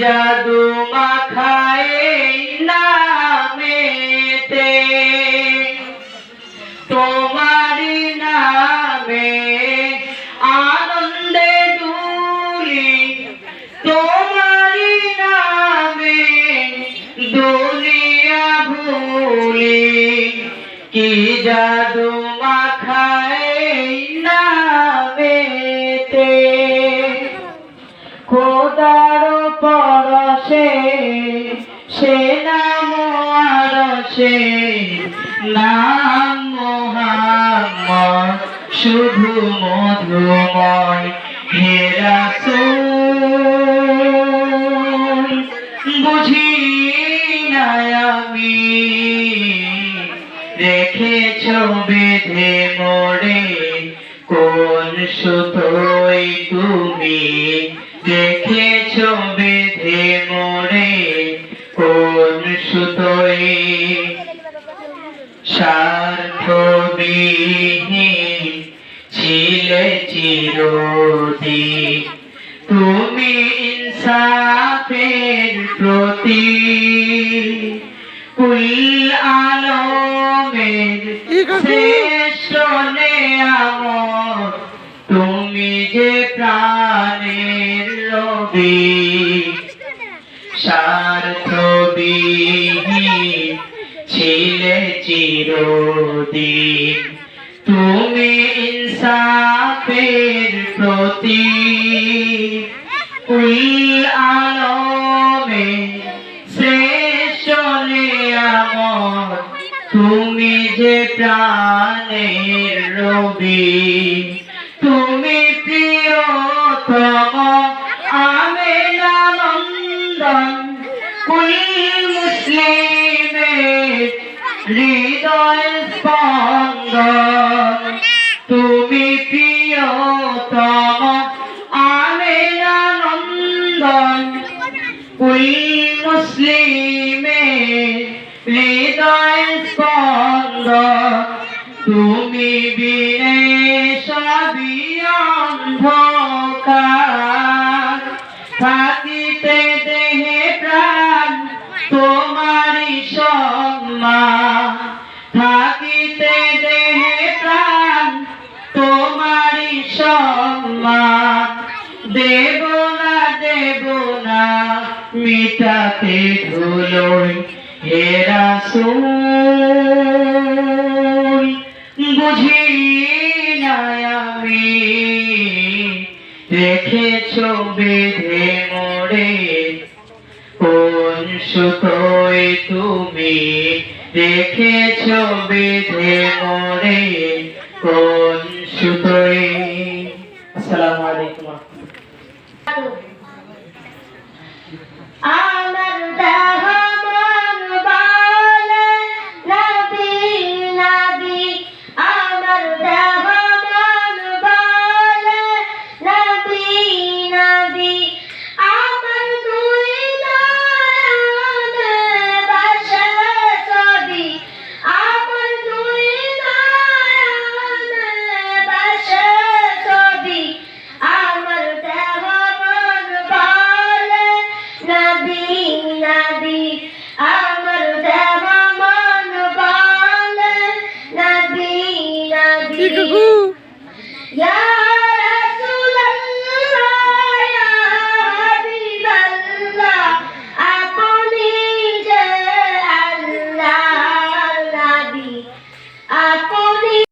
জাদু মাখায় নামেতে? তোমারি নামে আনন্দে দুলি তোমারি নামে দুনিয়া ভুলি। কি জাদু পরশে, সে নাম আরশে, নাম মোহাম্মদ, শুধু মধুময় হেরা বুঝি না আমি রেখেছ বেঁধে মোড়ে, কোন সুতোই তুমি দেখেছ বেঁধে মোড়ে কোন সুতোই স্বার্থবিহীন ছিলে চিরদি তুমি ইনসাফের প্রতি কুল আলমের শ্রেষ্ঠ নেয়ামত। তুমি যে প্রাণের স্বার্থবিহীন ছিলে চিরদিন। তুমি ইনসাফের প্রতি উল আলমে শ্রেষ্ঠ নিয়ামত। তুমি যে প্রাণের রবি। তুমি প্রিয়তম হৃদয় স্পন্দন। তুমি প্রিয়তম, আমেনা নন্দন। কুল মুসলিমের হৃদয় স্পন্দন। তুমি বিনে সবই অন্ধকার থাকিতে দেহে সম্মান। দেব না দেব না, মিটাতে ধুলোই হেরা বুঝি আমি রেখেছ বেঁধে মোড়ে। কোন সুতোয় তুমি রেখেছ বেঁধে মোড়ে? কোন সুতোয় আসসালামু আলাইকুম। আমার দেহ